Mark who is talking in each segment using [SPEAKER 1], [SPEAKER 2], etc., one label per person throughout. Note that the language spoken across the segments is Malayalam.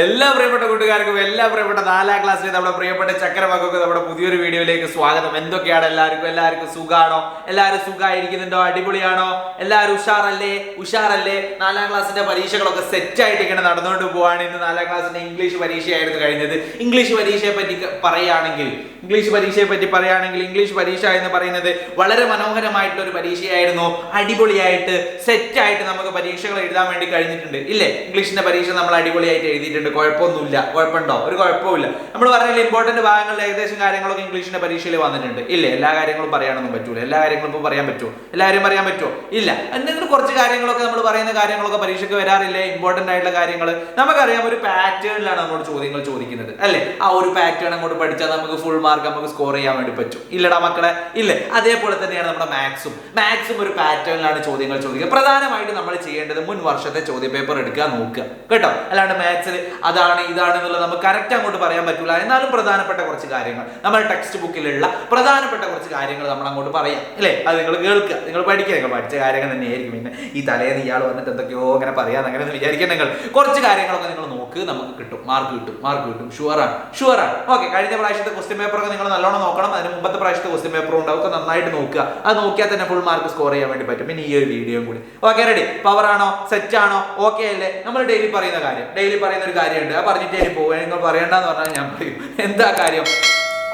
[SPEAKER 1] എല്ലാ പ്രിയപ്പെട്ട കൂട്ടുകാർക്കും എല്ലാ പ്രിയപ്പെട്ട നാലാം ക്ലാസ്സിലെ നമ്മുടെ പ്രിയപ്പെട്ട ചക്രവാക്കൊക്കെ നമ്മുടെ പുതിയൊരു വീഡിയോയിലേക്ക് സ്വാഗതം. എന്തൊക്കെയാണ് എല്ലാവർക്കും? എല്ലാവർക്കും സുഖാണോ? എല്ലാവരും സുഖമായിരിക്കുന്നുണ്ടോ അടിപൊളിയാണോ? എല്ലാവരും ഉഷാറല്ലേ? ഉഷാറല്ലേ? നാലാം ക്ലാസ്സിന്റെ പരീക്ഷകളൊക്കെ സെറ്റ് ആയിട്ട് ഇങ്ങനെ നടന്നുകൊണ്ട് പോവാണ്. ഇന്ന് നാലാം ക്ലാസ്സിന്റെ ഇംഗ്ലീഷ് പരീക്ഷയായിരുന്നു കഴിഞ്ഞത്. ഇംഗ്ലീഷ് പരീക്ഷയെ പറ്റി പറയുകയാണെങ്കിൽ ഇംഗ്ലീഷ് പരീക്ഷയെ പറ്റി പറയുകയാണെങ്കിൽ ഇംഗ്ലീഷ് പരീക്ഷ എന്ന് പറയുന്നത് വളരെ മനോഹരമായിട്ടുള്ള ഒരു പരീക്ഷയായിരുന്നു. അടിപൊളിയായിട്ട് സെറ്റായിട്ട് നമുക്ക് പരീക്ഷകൾ എഴുതാൻ വേണ്ടി കഴിഞ്ഞിട്ടുണ്ട്. ഇല്ലേ? ഇംഗ്ലീഷിന്റെ പരീക്ഷ നമ്മൾ അടിപൊളിയായിട്ട് എഴുതിയിട്ടുണ്ട്. കുഴപ്പമൊന്നുമില്ല. കുഴപ്പമുണ്ടോ ഒരു കുഴപ്പമില്ല നമ്മൾ പറഞ്ഞാൽ ഇമ്പോർട്ടന്റ് ഭാഗങ്ങളിൽ ഏകദേശം കാര്യങ്ങളൊക്കെ ഇംഗ്ലീഷിന്റെ പരീക്ഷയിൽ വന്നിട്ടുണ്ട്. ഇല്ല? എല്ലാ കാര്യങ്ങളും പറയാനൊന്നും പറ്റൂല. എല്ലാ കാര്യങ്ങളും ഇപ്പോൾ പറയാൻ പറ്റുമോ എല്ലാ കാര്യം പറയാൻ പറ്റുമോ ഇല്ല. എന്തെങ്കിലും കുറച്ച് കാര്യങ്ങളൊക്കെ നമ്മൾ പറയുന്ന കാര്യങ്ങളൊക്കെ പരീക്ഷയ്ക്ക് വരാറില്ലേ? ഇമ്പോർട്ടന്റ് ആയിട്ടുള്ള കാര്യങ്ങൾ. നമുക്കറിയാം ഒരു പാറ്റേണിലാണ് നമ്മളോട് ചോദ്യങ്ങൾ ചോദിക്കുന്നത്. അല്ലേ? ആ ഒരു പാറ്റേൺ അങ്ങോട്ട് പഠിച്ചാൽ നമുക്ക് ഫുൾ മാർക്ക് നമുക്ക് സ്കോർ ചെയ്യാൻ വേണ്ടി പറ്റും. ഇല്ലടാ മക്കളെ. ഇല്ലേ? അതേപോലെ തന്നെയാണ് നമ്മുടെ മാത്സും മാത്സും ഒരു പാറ്റേണിലാണ് ചോദ്യങ്ങൾ ചോദിക്കുക. പ്രധാനമായിട്ട് നമ്മൾ ചെയ്യേണ്ടത് മുൻ വർഷത്തെ ചോദ്യ പേപ്പർ എടുക്കുക നോക്കുക. കേട്ടോ? അല്ലാണ്ട് മാത്സിൽ അതാണ് ഇതാണ് എന്നുള്ളത് നമുക്ക് കറക്റ്റ് അങ്ങോട്ട് പറയാൻ പറ്റില്ല എന്നാലും പ്രധാനപ്പെട്ട കുറച്ച് കാര്യങ്ങൾ. നമ്മുടെ ടെക്സ്റ്റ് ബുക്കിലുള്ള പ്രധാനപ്പെട്ട കുറച്ച് കാര്യങ്ങൾ നമ്മൾ അങ്ങോട്ട് പറയാം. അല്ലേ? അത് നിങ്ങൾ കേൾക്കുക. നിങ്ങൾ പഠിക്കുക. നിങ്ങൾ പഠിച്ച കാര്യങ്ങൾ തന്നെയായിരിക്കും. പിന്നെ ഈ തലേന്ന് ഇയാൾ വന്നിട്ട് എന്തൊക്കെയോ അങ്ങനെ പറയാൻ അങ്ങനെ വിചാരിക്കാൻ നിങ്ങൾ. കുറച്ച് കാര്യങ്ങളൊക്കെ നിങ്ങൾ നോക്ക് നമുക്ക് കിട്ടും. മാർക്ക് കിട്ടും. മാർക്ക് കിട്ടും. ഷുവറാണ് ഷുവറാണ് ഓക്കെ കഴിഞ്ഞ പ്രാവശ്യത്തെ ക്വസ്റ്റ്യൻ പേപ്പറൊക്കെ നിങ്ങൾ നല്ലോണം നോക്കണം. അതിന് മുമ്പത്തെ പ്രാവശ്യത്തെ ക്വസ്റ്റ്യൻ പേപ്പർ ഉണ്ടാവും ഒക്കെ നന്നായിട്ട് നോക്കുക. അത് നോക്കിയാൽ തന്നെ ഫുൾ മാർക്ക് സ്കോർ ചെയ്യാൻ വേണ്ടി പറ്റും. പിന്നെ ഈ ഒരു വീഡിയോയും കൂടി. ഓക്കെ റെഡി പവർ ആണോ? സെറ്റ് ആണോ? ഓക്കെ അല്ലേ? നമ്മൾ ഡെയിലി പറയുന്ന കാര്യം. ഡെയിലി പറയുന്ന ഒരു കാര്യമുണ്ട്. ആ പറഞ്ഞിട്ട് ഇനി പോകുക നിങ്ങൾ പറയണ്ടെന്ന് പറഞ്ഞാൽ ഞാൻ പറയും. എന്താ കാര്യം?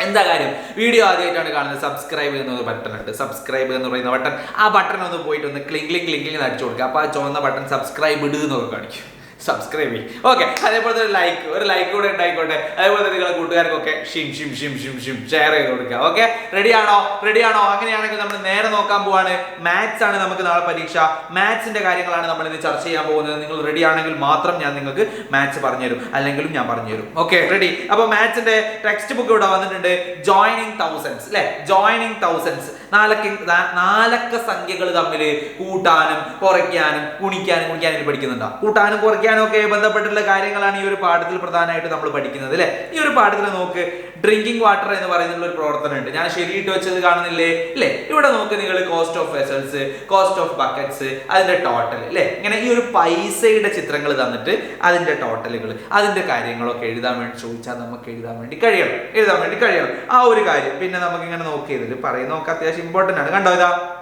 [SPEAKER 1] എന്താ കാര്യം? വീഡിയോ ആദ്യമായിട്ടാണ് കാണുന്നത്. സബ്സ്ക്രൈബ് ചെയ്യുന്ന ബട്ടൺ ഉണ്ട്. സബ്സ്ക്രൈബ് എന്ന് പറയുന്ന ബട്ടൺ ആ ബട്ടൺ ഒന്ന് പോയിട്ട് ഒന്ന് ക്ലിങ്ക് ക്ലിങ് ക്ലിങ് ക്ലിങ് അടിച്ചു കൊടുക്കുക. അപ്പോൾ ആ ചുവന്ന ബട്ടൺ സബ്സ്ക്രൈബ് ഇടുക എന്നൊക്കെ കാണിക്കും. സബ്സ്ക്രൈബ് ചെയ്യും. ഓക്കെ അതേപോലെ തന്നെ ലൈക്ക് ഒരു ലൈക്ക് കൂടെ ഉണ്ടായിക്കോട്ടെ. അതേപോലെ തന്നെ നിങ്ങളെ കൂട്ടുകാർക്കൊക്കെ ഷിം ഷിം ഷിം ഷിം ഷിം ഷെയർ ചെയ്ത് കൊടുക്കുക. ഓക്കെ റെഡി ആണോ? റെഡി ആണോ? അങ്ങനെയാണെങ്കിൽ നമ്മൾ നേരെ നോക്കാൻ പോവാണ്. മാത്സ് ആണ് നമുക്ക് നാളെ പരീക്ഷ. മാത്സിന്റെ കാര്യങ്ങളാണ് നമ്മൾ ഇന്ന് ചർച്ച ചെയ്യാൻ പോകുന്നത്. നിങ്ങൾ റെഡി ആണെങ്കിൽ മാത്രം ഞാൻ നിങ്ങൾക്ക് മാത്സ് പറഞ്ഞുതരും. അല്ലെങ്കിലും ഞാൻ പറഞ്ഞുതരും. ഓക്കെ റെഡി അപ്പോൾ മാത്സിന്റെ ടെക്സ്റ്റ് ബുക്ക് ഇവിടെ വന്നിട്ടുണ്ട്. ജോയിനിങ് തൗസൻഡ്സ് അല്ലെ ജോയിനിങ് തൗസൻഡ്സ് നാലക്ക നാലക്ക സംഖ്യകൾ തമ്മിൽ കൂട്ടാനും കുറയ്ക്കാനും ഗുണിക്കാനും ഗുണിക്കാനും പഠിക്കുന്നുണ്ടോ? കൂട്ടാനും കുറയ്ക്കാനും ഒക്കെ ബന്ധപ്പെട്ടിട്ടുള്ള കാര്യങ്ങളാണ് ഈ ഒരു പാഠത്തിൽ പ്രധാനമായിട്ട് നമ്മൾ പഠിക്കുന്നത് അല്ലെ? ഈ ഒരു പാഠത്തിൽ നോക്ക് ഡ്രിങ്കിങ് വാട്ടർ എന്ന് പറയുന്ന ഒരു പ്രവർത്തനം ഉണ്ട് ഞാൻ ശരിയിട്ട് വെച്ചത് കാണുന്നില്ലേ? അല്ലേ ഇവിടെ നോക്ക് നിങ്ങൾ cost of vessels cost of buckets അതിന്റെ ടോട്ടൽ അല്ലേ ഇങ്ങനെ ഈ ഒരു പൈസയുടെ ചിത്രങ്ങൾ തന്നിട്ട് അതിന്റെ ടോട്ടലുകൾ അതിന്റെ കാര്യങ്ങളൊക്കെ എഴുതാൻ വേണ്ടി ചോദിച്ചാൽ നമുക്ക് എഴുതാൻ വേണ്ടി കഴിയണം. എഴുതാൻ വേണ്ടി കഴിയണം. ആ ഒരു കാര്യം. പിന്നെ നമുക്ക് ഇങ്ങനെ നോക്കിയതിൽ പറയുന്നതൊക്കെ അത്യാവശ്യം ഇമ്പോർട്ടന്റ് ആണ്. കണ്ടോ ഇതാ?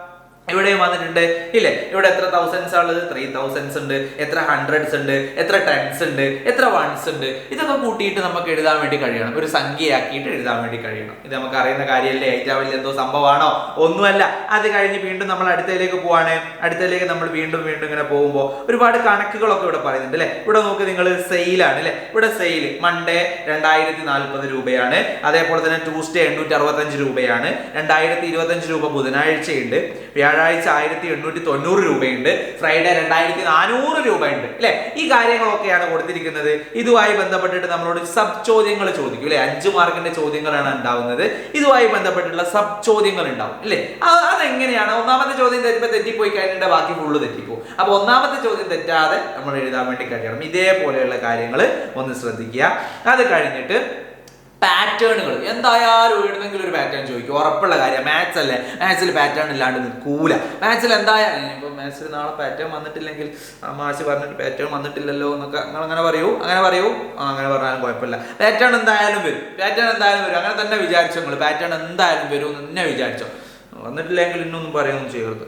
[SPEAKER 1] ഇവിടെയും വന്നിട്ടുണ്ട്? ഇല്ലേ? ഇവിടെ എത്ര തൗസൻഡ്സ് ഉള്ളത് ത്രീ തൗസൻഡ്സ് ഉണ്ട്. എത്ര ഹൺഡ്രഡ്സ് ഉണ്ട്? എത്ര ടെൻസ് ഉണ്ട്? എത്ര വൺസ് ഉണ്ട്? ഇതൊക്കെ കൂട്ടിയിട്ട് നമുക്ക് എഴുതാൻ വേണ്ടി കഴിയണം. ഒരു സംഖ്യയാക്കിയിട്ട് എഴുതാൻ വേണ്ടി കഴിയണം. ഇത് നമുക്ക് അറിയുന്ന കാര്യമല്ലേ? ഏറ്റവും വലിയ എന്തോ സംഭവമാണോ? ഒന്നുമല്ല. അത് കഴിഞ്ഞ് വീണ്ടും നമ്മൾ അടുത്തതിലേക്ക് പോവാണ്. അടുത്തതിലേക്ക് നമ്മൾ വീണ്ടും വീണ്ടും ഇങ്ങനെ പോകുമ്പോൾ ഒരുപാട് കണക്കുകളൊക്കെ ഇവിടെ പറയുന്നുണ്ട് അല്ലേ? ഇവിടെ നോക്ക് നിങ്ങൾ സെയിലാണ് അല്ലേ? ഇവിടെ സെയിൽ മൺഡേ രണ്ടായിരത്തി നാൽപ്പത് രൂപയാണ്. അതേപോലെ തന്നെ ട്യൂസ്ഡേ എണ്ണൂറ്റി അറുപത്തഞ്ച് രൂപയാണ്. രണ്ടായിരത്തി ഇരുപത്തഞ്ച് രൂപ ബുധനാഴ്ചയുണ്ട്. വ്യാഴാഴ്ച ആയിരത്തി എണ്ണൂറ്റി തൊണ്ണൂറ് രൂപയുണ്ട്. ഫ്രൈഡേ രണ്ടായിരത്തി നാനൂറ് രൂപയുണ്ട്. അല്ലെ ഈ കാര്യങ്ങളൊക്കെയാണ് കൊടുത്തിരിക്കുന്നത്. ഇതുമായി ബന്ധപ്പെട്ടിട്ട് നമ്മളോട് സബ് ചോദ്യങ്ങൾ ചോദിക്കും. അല്ലെ അഞ്ച് മാർക്കിന്റെ ചോദ്യങ്ങളാണ് ഉണ്ടാവുന്നത്. ഇതുമായി ബന്ധപ്പെട്ടുള്ള സബ് ചോദ്യങ്ങൾ ഉണ്ടാവും. അല്ലെ അതെങ്ങനെയാണ്? ഒന്നാമത്തെ ചോദ്യം തെറ്റുമ്പോൾ തെറ്റിപ്പോയി കഴിഞ്ഞിട്ട് ബാക്കി ഫുള്ള് തെറ്റിപ്പോകും അപ്പൊ ഒന്നാമത്തെ ചോദ്യം തെറ്റാതെ നമ്മൾ എഴുതാൻ വേണ്ടി കഴിയണം. ഇതേപോലെയുള്ള കാര്യങ്ങൾ ഒന്ന് ശ്രദ്ധിക്കുക. അത് കഴിഞ്ഞിട്ട് പാറ്റേണുകൾ എന്തായാലും എഴുതെങ്കിലും ഒരു പാറ്റേൺ ചോദിക്കും. ഉറപ്പുള്ള കാര്യം. മാത്സ് അല്ലേ? മാത്സിൽ പാറ്റേൺ ഇല്ലാണ്ട് നിൽക്കൂല. മാത്സിൽ എന്തായാലും ഇനിയിപ്പോൾ മാത്സിൽ നാളെ പാറ്റേൺ വന്നിട്ടില്ലെങ്കിൽ ആ മാഷ് പറഞ്ഞിട്ട് പാറ്റേൺ വന്നിട്ടില്ലല്ലോ എന്നൊക്കെ നിങ്ങൾ അങ്ങനെ പറയൂ. അങ്ങനെ പറയൂ. അങ്ങനെ പറഞ്ഞാലും കുഴപ്പമില്ല. പാറ്റേൺ എന്തായാലും വരും. പാറ്റേൺ എന്തായാലും വരും. അങ്ങനെ തന്നെ വിചാരിച്ചോ നിങ്ങൾ പാറ്റേൺ എന്തായാലും വരും എന്ന് തന്നെ വിചാരിച്ചോ. വന്നിട്ടില്ലെങ്കിൽ ഇന്നൊന്നും പറയുകയൊന്നും ചെയ്യരുത്.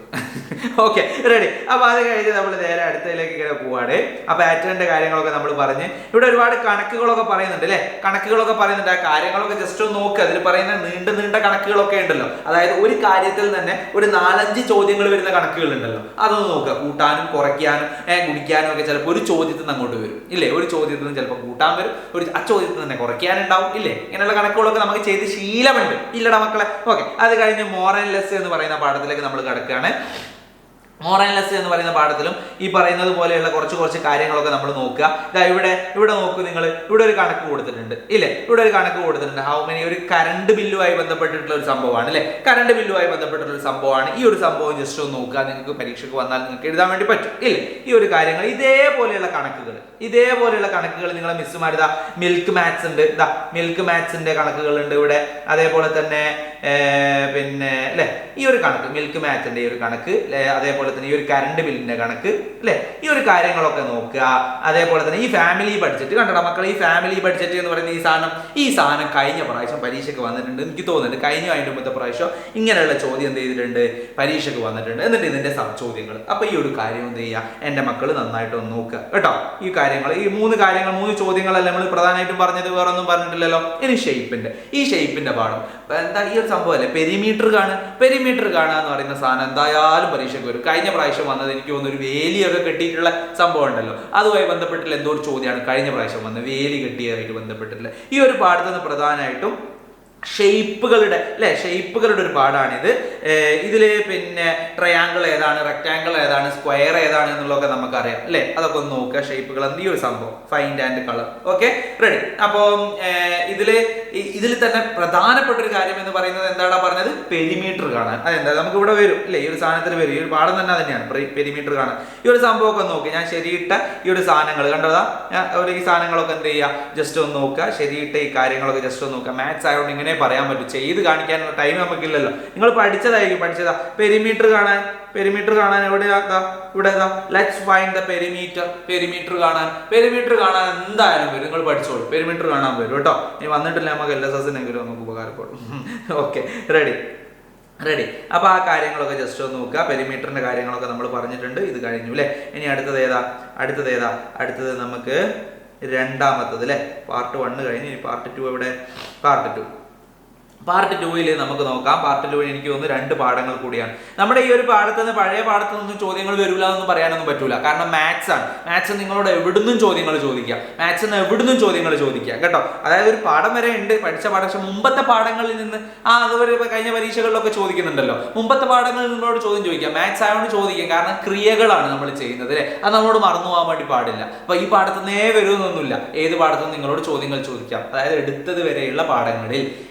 [SPEAKER 1] ഓക്കെ റെഡി അപ്പൊ അത് കഴിഞ്ഞ് നമ്മൾ നേരെ അടുത്തതിലേക്ക് ഇങ്ങനെ പോവാണ്. ആ പാറ്റേണിന്റെ കാര്യങ്ങളൊക്കെ നമ്മൾ പറഞ്ഞ്. ഇവിടെ ഒരുപാട് കണക്കുകളൊക്കെ പറയുന്നുണ്ട് അല്ലെ? കണക്കുകളൊക്കെ പറയുന്നുണ്ട്. ആ കാര്യങ്ങളൊക്കെ ജസ്റ്റ് ഒന്ന് നോക്കുക അതിൽ പറയുന്ന നീണ്ട നീണ്ട കണക്കുകളൊക്കെ ഉണ്ടല്ലോ. അതായത് ഒരു കാര്യത്തിൽ തന്നെ ഒരു നാലഞ്ച് ചോദ്യങ്ങൾ വരുന്ന കണക്കുകൾ ഉണ്ടല്ലോ അതൊന്ന് നോക്കുക കൂട്ടാനും കുറയ്ക്കാനും ഗുണിക്കാനും ഒക്കെ ചിലപ്പോൾ ഒരു ചോദ്യത്തിൽ നിന്ന് അങ്ങോട്ട് വരും. ഇല്ലേ? ഒരു ചോദ്യത്തിൽ നിന്ന് ചിലപ്പോൾ കൂട്ടാൻ വരും. ഒരു ആ ചോദ്യത്തിൽ തന്നെ കുറയ്ക്കാനുണ്ടാവും. ഇല്ലേ? ഇങ്ങനെയുള്ള കണക്കുകളൊക്കെ നമുക്ക് ചെയ്ത് ശീലമുണ്ട്. ഇല്ലട മക്കളെ. ഓക്കെ അത് കഴിഞ്ഞ് മോറൽ ലെസ് എന്ന് പറയുന്ന പാഠത്തിലേക്ക് നമ്മൾ കിടക്കുകയാണ്. മോറൽ ലെസ് എന്ന് പറയുന്ന പാഠത്തിലും ഈ പറയുന്നത് പോലെയുള്ള കുറച്ച് കുറച്ച് കാര്യങ്ങളൊക്കെ നമ്മൾ നോക്കുക. ഇതാ ഇവിടെ ഇവിടെ നോക്കൂ നിങ്ങൾ. ഇവിടെ ഒരു കണക്ക് കൊടുത്തിട്ടുണ്ട്. ഇല്ലേ? ഇവിടെ ഒരു കണക്ക് കൊടുത്തിട്ടുണ്ട്. ഹൗ മെനി ഒരു കറണ്ട് ബില്ലുമായി ബന്ധപ്പെട്ടിട്ടുള്ള ഒരു സംഭവമാണ് അല്ലേ? കറണ്ട് ബില്ലുമായി ബന്ധപ്പെട്ടിട്ടുള്ള ഒരു സംഭവമാണ്. ഈ ഒരു സംഭവം ജസ്റ്റ് ഒന്ന് നോക്കുക. നിങ്ങൾക്ക് പരീക്ഷയ്ക്ക് വന്നാൽ നിങ്ങൾക്ക് എഴുതാൻ വേണ്ടി പറ്റും ഇല്ലേ? ഈ ഒരു കാര്യങ്ങൾ ഇതേപോലെയുള്ള കണക്കുകൾ ഇതേപോലെയുള്ള കണക്കുകൾ നിങ്ങളെ മിസ്സുമാരിതാ മിൽക്ക് മാത്സ് ഉണ്ട്. ഇതാ മിൽക്ക് മാത്സിന്റെ കണക്കുകൾ ഉണ്ട് ഇവിടെ. അതേപോലെ തന്നെ പിന്നെ അല്ലെ? ഈ ഒരു കണക്ക് മിൽക്ക് മാച്ചിന്റെ ഈ ഒരു കണക്ക്? അതേപോലെ തന്നെ ഈ ഒരു കറണ്ട് ബില്ലിന്റെ കണക്ക് അല്ലെ? ഈ ഒരു കാര്യങ്ങളൊക്കെ നോക്കുക. അതേപോലെ തന്നെ ഈ ഫാമിലി ബഡ്ജറ്റ് കണ്ടോ മക്കൾ ഈ ഫാമിലി ബഡ്ജറ്റ് എന്ന് പറയുന്ന ഈ സാധനം ഈ സാധനം കഴിഞ്ഞ പ്രാവശ്യം പരീക്ഷയ്ക്ക് വന്നിട്ടുണ്ട്. എനിക്ക് തോന്നുന്നുണ്ട് കഴിഞ്ഞ അതിന്റെ മുമ്പത്തെ പ്രാവശ്യം ഇങ്ങനെയുള്ള ചോദ്യം എന്ത് ചെയ്തിട്ടുണ്ട്? പരീക്ഷയ്ക്ക് വന്നിട്ടുണ്ട്. എന്നിട്ട് ഇതിന്റെ സബ് ചോദ്യങ്ങൾ. അപ്പൊ ഈ ഒരു കാര്യം എന്ത് ചെയ്യുക? എന്റെ മക്കൾ നന്നായിട്ട് ഒന്ന് നോക്കുക. കേട്ടോ? ഈ കാര്യങ്ങൾ ഈ മൂന്ന് കാര്യങ്ങൾ മൂന്ന് ചോദ്യങ്ങളല്ല നമ്മൾ പ്രധാനമായിട്ടും പറഞ്ഞത്? വേറെ ഒന്നും പറഞ്ഞിട്ടില്ലല്ലോ? ഇനി ഷേപ്പിന്റെ ഈ ഷേപ്പിന്റെ പാഠം. എന്താ ഈ ഒരു സംഭവം അല്ലേ പെരിമീറ്റർ കാണുക. പെരിമീറ്റർ കാണുക എന്ന് പറയുന്ന സാധനം എന്തായാലും പരീക്ഷയ്ക്ക് വരും. കഴിഞ്ഞ പ്രാവശ്യം വന്നത് എനിക്ക് തോന്നുന്നു ഒരു വേലിയൊക്കെ കെട്ടിയിട്ടുള്ള സംഭവം ഉണ്ടല്ലോ അതുമായി ബന്ധപ്പെട്ടുള്ള എന്തോ ഒരു ചോദ്യമാണ് കഴിഞ്ഞ പ്രാവശ്യം വന്നത്. വേലി കെട്ടിയതായിട്ട് ബന്ധപ്പെട്ടിട്ടുള്ള. ഈ ഒരു പാഠത്തിൽ നിന്ന് പ്രധാനമായിട്ടും ഷേപ്പുകളുടെ അല്ലെ? ഷേപ്പുകളുടെ ഒരു പാടാണിത് ഇതിൽ പിന്നെ ട്രയാങ്കിൾ ഏതാണ് റെക്ടാങ്കിൾ ഏതാണ് സ്ക്വയർ ഏതാണ് എന്നുള്ളതൊക്കെ നമുക്കറിയാം അല്ലെ? അതൊക്കെ ഒന്ന് നോക്കുക. ഷേപ്പുകൾ ഈ ഒരു സംഭവം? Find and colour okay ready അപ്പോൾ ഇതിൽ ഇതിൽ തന്നെ പ്രധാനപ്പെട്ട ഒരു കാര്യം എന്ന് പറയുന്നത് എന്താടാ പറഞ്ഞത്? പെരിമീറ്റർ കാണാൻ. അതെന്താ? നമുക്ക് ഇവിടെ വരും അല്ലേ? ഈ ഒരു സാധനത്തിൽ വരും. ഈ ഒരു പാഠം തന്നെ തന്നെയാണ് പെരിമീറ്റർ കാണാൻ. ഈ ഒരു സംഭവമൊക്കെ നോക്കി. ഞാൻ ശരിയിട്ട ഈ ഒരു സാധനങ്ങൾ കണ്ടതാ ഞാൻ ഒരു ഈ സാധനങ്ങളൊക്കെ എന്ത് ചെയ്യുക ജസ്റ്റ് ഒന്ന് നോക്കുക. ശരിയിട്ട ഈ കാര്യങ്ങളൊക്കെ ജസ്റ്റ് ഒന്ന് നോക്കുക. മാത്സ് ആയതുകൊണ്ട് ഇങ്ങനെ പറയാൻ പറ്റും. ചെയ്ത് കാണിക്കാനുള്ള ടൈം നമുക്കില്ലല്ലോ. നിങ്ങൾ പഠിച്ചതായിരിക്കും. പഠിച്ചതാ. പെരിമീറ്റർ കാണാൻ. പെരിമീറ്റർ കാണാൻ എവിടെയാ? ദാ, ഇവിടെ let's find the perimeter perimeter കാണാൻ. പെരിമീറ്റർ കാണാൻ എന്തായാലും വരും. നിങ്ങൾ പഠിച്ചോളൂ. പെരിമീറ്റർ കാണാൻ വരും കേട്ടോ. ഇനി വന്നിട്ടില്ല നമുക്ക് എൽ എസ് എസിനെങ്കിലും നമുക്ക് ഉപകാരപ്പെടും. ഓക്കെ റെഡി റെഡി അപ്പോൾ ആ കാര്യങ്ങളൊക്കെ ജസ്റ്റ് ഒന്ന് നോക്കുക. പെരിമീറ്ററിന്റെ കാര്യങ്ങളൊക്കെ നമ്മൾ പറഞ്ഞിട്ടുണ്ട്. ഇത് കഴിഞ്ഞു അല്ലേ ഇനി അടുത്തത് ഏതാ? അടുത്തത് ഏതാ? അടുത്തത് നമുക്ക് രണ്ടാമത്തത് അല്ലേ പാർട്ട് വണ്ണ് കഴിഞ്ഞ് ഇനി പാർട്ട് ടു എവിടെ? പാർട്ട് ടു പാർട്ട് ടൂവിൽ നമുക്ക് നോക്കാം. പാർട്ട് ടൂവിൽ എനിക്ക് തോന്നുന്നു രണ്ട് പാഠങ്ങൾ കൂടിയാണ്. നമ്മുടെ ഈ ഒരു പാഠത്തിൽ നിന്ന് പഴയ പാഠത്തിൽ നിന്നും ചോദ്യങ്ങൾ വരില്ല എന്ന് പറയാനൊന്നും പറ്റൂല. കാരണം മാത്സ് ആണ്. മാത്സ് നിങ്ങളോട് എവിടുന്നും ചോദ്യങ്ങൾ ചോദിക്കാം മാത്സ് നിന്ന് എവിടുന്നും ചോദ്യങ്ങൾ ചോദിക്കാം കേട്ടോ? അതായത് ഒരു പാഠം വരെ ഉണ്ട്. പഠിച്ച പാഠം. പക്ഷെ മുമ്പത്തെ പാഠങ്ങളിൽ നിന്ന് ആ അതുവരെ കഴിഞ്ഞ പരീക്ഷകളിലൊക്കെ ചോദിക്കുന്നുണ്ടല്ലോ. മുമ്പത്തെ പാഠങ്ങളിൽ നിങ്ങളോട് ചോദ്യം ചോദിക്കാം മാത്സ് ആയതുകൊണ്ട് ചോദിക്കാം കാരണം ക്രിയകളാണ് നമ്മൾ ചെയ്യുന്നത് അല്ലേ? അത് നമ്മളോട് മറന്നു പോകാൻ വേണ്ടി പാടില്ല. അപ്പൊ ഈ പാഠത്തിൽ നിന്നേ വരുമെന്നൊന്നുമില്ല. ഏത് പാഠത്തിൽ നിങ്ങളോട് ചോദ്യങ്ങൾ ചോദിക്കാം. അതായത് എടുത്തത് വരെയുള്ള പാഠങ്ങളിൽ.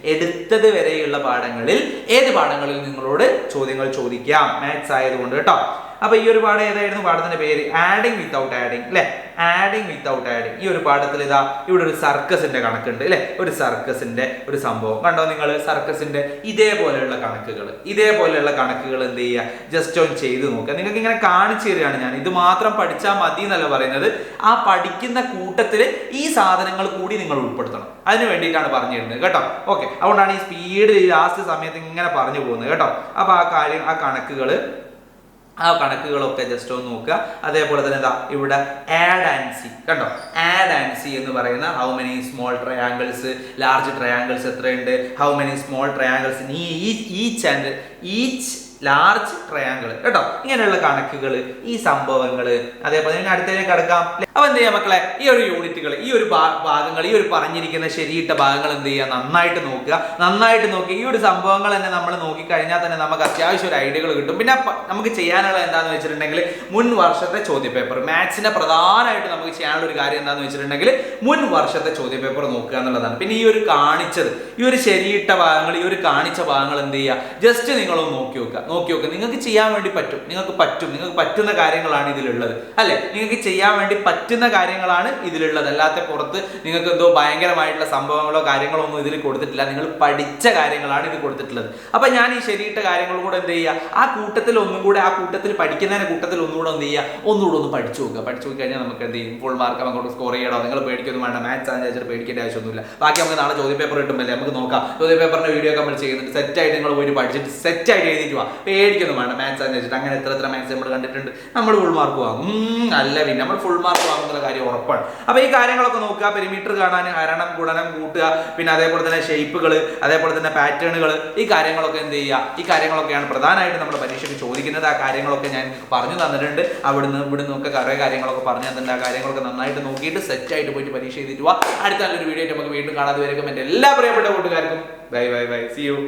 [SPEAKER 1] എടുത്തത് വരെയുള്ള പാഠങ്ങളിൽ ഏത് പാഠങ്ങളിൽ നിങ്ങളോട് ചോദ്യങ്ങൾ ചോദിക്കാം? മാത്സ് ആയതുകൊണ്ട് കേട്ടോ. അപ്പൊ ഈ ഒരു പാഠം ഏതായിരുന്നു? പാഠത്തിന്റെ പേര് ആഡിങ് വിത്തൗട്ട് ആഡിങ് അല്ലെ ആഡിങ് വിത്തൗട്ട് ആഡിങ് ഈ ഒരു പാഠത്തിൽ ഇതാ ഇവിടെ ഒരു സർക്കസിന്റെ കണക്കുണ്ട് അല്ലെ ഒരു സർക്കസിന്റെ ഒരു സംഭവം. കണ്ടോ നിങ്ങൾ സർക്കസിന്റെ ഇതേപോലെയുള്ള കണക്കുകൾ ഇതേപോലെയുള്ള കണക്കുകൾ എന്ത് ചെയ്യുക ജസ്റ്റ് ഒന്ന് ചെയ്ത് നോക്കുക. നിങ്ങൾക്ക് ഇങ്ങനെ കാണിച്ചു തരികയാണ് ഞാൻ. ഇത് മാത്രം പഠിച്ചാൽ മതി എന്നല്ല പറയുന്നത്. ആ പഠിക്കുന്ന കൂട്ടത്തിൽ ഈ സാധനങ്ങൾ കൂടി നിങ്ങൾ ഉൾപ്പെടുത്തണം. അതിന് വേണ്ടിയിട്ടാണ് പറഞ്ഞു തരുന്നത് കേട്ടോ. ഓക്കെ അതുകൊണ്ടാണ് ഈ സ്പീഡിൽ ലാസ്റ്റ് സമയത്ത് ഇങ്ങനെ പറഞ്ഞു പോകുന്നത് കേട്ടോ. അപ്പൊ ആ കാര്യം ആ കണക്കുകൾ ആ കണക്കുകളൊക്കെ ജസ്റ്റ് ഒന്ന് നോക്കുക. അതേപോലെ തന്നെ എന്താ ഇവിടെ ആഡ് ആൻഡ് സി കണ്ടോ? ആഡ് ആൻഡ് സി എന്ന് പറയുന്ന how many small triangles large triangles എത്രയുണ്ട്? How many small triangles each and each large triangle കേട്ടോ? ഇങ്ങനെയുള്ള കണക്കുകൾ ഈ സംഭവങ്ങൾ. അതേപോലെ തന്നെ അടുത്തതിലേക്ക് കിടക്കാം. അപ്പൊ എന്ത് ചെയ്യാം മക്കളെ? ഈ ഒരു യൂണിറ്റുകൾ ഈ ഒരു ഭാഗങ്ങൾ ഈ ഒരു പറഞ്ഞിരിക്കുന്ന ശരിയിട്ട ഭാഗങ്ങൾ എന്ത് ചെയ്യുക? നന്നായിട്ട് നോക്കുക. നന്നായിട്ട് നോക്കി ഈ ഒരു സംഭവങ്ങൾ തന്നെ നമ്മൾ നോക്കിക്കഴിഞ്ഞാൽ തന്നെ നമുക്ക് അത്യാവശ്യം ഒരു ഐഡിയകൾ കിട്ടും. പിന്നെ നമുക്ക് ചെയ്യാനുള്ള എന്താണെന്ന് വെച്ചിട്ടുണ്ടെങ്കിൽ മുൻ വർഷത്തെ ചോദ്യപേപ്പർ. മാത്സിന്റെ പ്രധാനമായിട്ട് നമുക്ക് ചെയ്യാനുള്ള ഒരു കാര്യം എന്താണെന്ന് വെച്ചിട്ടുണ്ടെങ്കിൽ മുൻ വർഷത്തെ ചോദ്യപേപ്പർ നോക്കുക എന്നുള്ളതാണ്. പിന്നെ ഈ ഒരു കാണിച്ചത് ഈ ഒരു ശരിയിട്ട ഭാഗങ്ങൾ ഈ ഒരു കാണിച്ച ഭാഗങ്ങൾ എന്ത് ചെയ്യുക? ജസ്റ്റ് നിങ്ങളൊന്ന് നോക്കി നോക്കുക. നോക്കി നോക്കുക നിങ്ങൾക്ക് ചെയ്യാൻ വേണ്ടി പറ്റും. നിങ്ങൾക്ക് പറ്റും. നിങ്ങൾക്ക് പറ്റുന്ന കാര്യങ്ങളാണ് ഇതിലുള്ളത്. അല്ലെ? നിങ്ങൾക്ക് ചെയ്യാൻ വേണ്ടി പറ്റുന്ന കാര്യങ്ങളാണ് ഇതിലുള്ളത്. അല്ലാത്ത പുറത്ത് നിങ്ങൾക്ക് എന്തോ ഭയങ്കരമായിട്ടുള്ള സംഭവങ്ങളോ കാര്യങ്ങളോ ഒന്നും ഇതിൽ കൊടുത്തിട്ടില്ല. നിങ്ങൾ പഠിച്ച കാര്യങ്ങളാണ് ഇത് കൊടുത്തിട്ടുള്ളത്. അപ്പൊ ഞാൻ ഈ ശരിയിട്ട കാര്യങ്ങൾ കൂടെ എന്ത് ചെയ്യുക? ആ കൂട്ടത്തിൽ ഒന്നും കൂടെ ആ കൂട്ടത്തിൽ പഠിക്കുന്നതിന് കൂട്ടത്തിൽ ഒന്നുകൂടെ എന്ത് ചെയ്യുക? ഒന്നുകൂടെ ഒന്ന് പഠിച്ചു നോക്കുക. പഠിച്ചു നോക്കി കഴിഞ്ഞാൽ നമുക്ക് എന്ത് ചെയ്യും? ഫുൾ മാർക്ക് അങ്ങോട്ട് സ്കോർ ചെയ്യണോ? നിങ്ങൾ പേടിക്കൊന്നും വേണ്ട. മാത്സ് ആണെന്ന് പേടിക്കേണ്ട ആവശ്യമൊന്നുമില്ല. ബാക്കി നമുക്ക് നാളെ ചോദ്യ പേപ്പർ കിട്ടുമല്ലേ നമുക്ക് നോക്കാം. ചോദ്യ പേപ്പറിന്റെ വീഡിയോ ഒക്കെ നമ്മൾ ചെയ്യുന്നുണ്ട്. സെറ്റായിട്ട് നിങ്ങൾ പോയി പഠിച്ചിട്ട് സെറ്റായിട്ട് എഴുതിയിട്ട് പേടിക്കൊന്നും വേണ്ട. മാത്സ് ആണെന്ന് വെച്ചിട്ട് അങ്ങനെ എത്ര എത്ര മാത്സ് നമ്മൾ കണ്ടിട്ടുണ്ട്. നമ്മൾ ഫുൾ മാർക്ക് വാങ്ങും. അല്ല പിന്നെ നമ്മൾ ഫുൾ മാർക്ക് വാങ്ങുന്ന കാര്യം ഉറപ്പാണ്. അപ്പൊ ഈ കാര്യങ്ങളൊക്കെ നോക്കുക. പെരിമീറ്റർ കാണാൻ ഹരണം ഗുണനം കൂട്ടുക. പിന്നെ അതേപോലെ തന്നെ ഷേപ്പുകൾ അതേപോലെ തന്നെ പാറ്റേണുകൾ ഈ കാര്യങ്ങളൊക്കെ എന്ത് ചെയ്യുക? ഈ കാര്യങ്ങളൊക്കെയാണ് പ്രധാനമായിട്ട് നമ്മുടെ പരീക്ഷയ്ക്ക് ചോദിക്കുന്നത്. ആ കാര്യങ്ങളൊക്കെ ഞാൻ പറഞ്ഞു തന്നിട്ടുണ്ട്. അവിടുന്ന് ഇവിടുന്ന് ഒക്കെ കുറേ കാര്യങ്ങളൊക്കെ പറഞ്ഞു തന്നിട്ടുണ്ട്. ആ കാര്യങ്ങളൊക്കെ നന്നായിട്ട് നോക്കിയിട്ട് സെറ്റ് ആയിട്ട് പോയിട്ട് പരീക്ഷ വാ അടുത്ത നല്ലൊരു വീഡിയോ നമുക്ക് വീണ്ടും കാണാതെ വരേക്കും എന്റെ എല്ലാ പ്രിയപ്പെട്ട കൂട്ടുകാർക്കും. Bye bye bye see you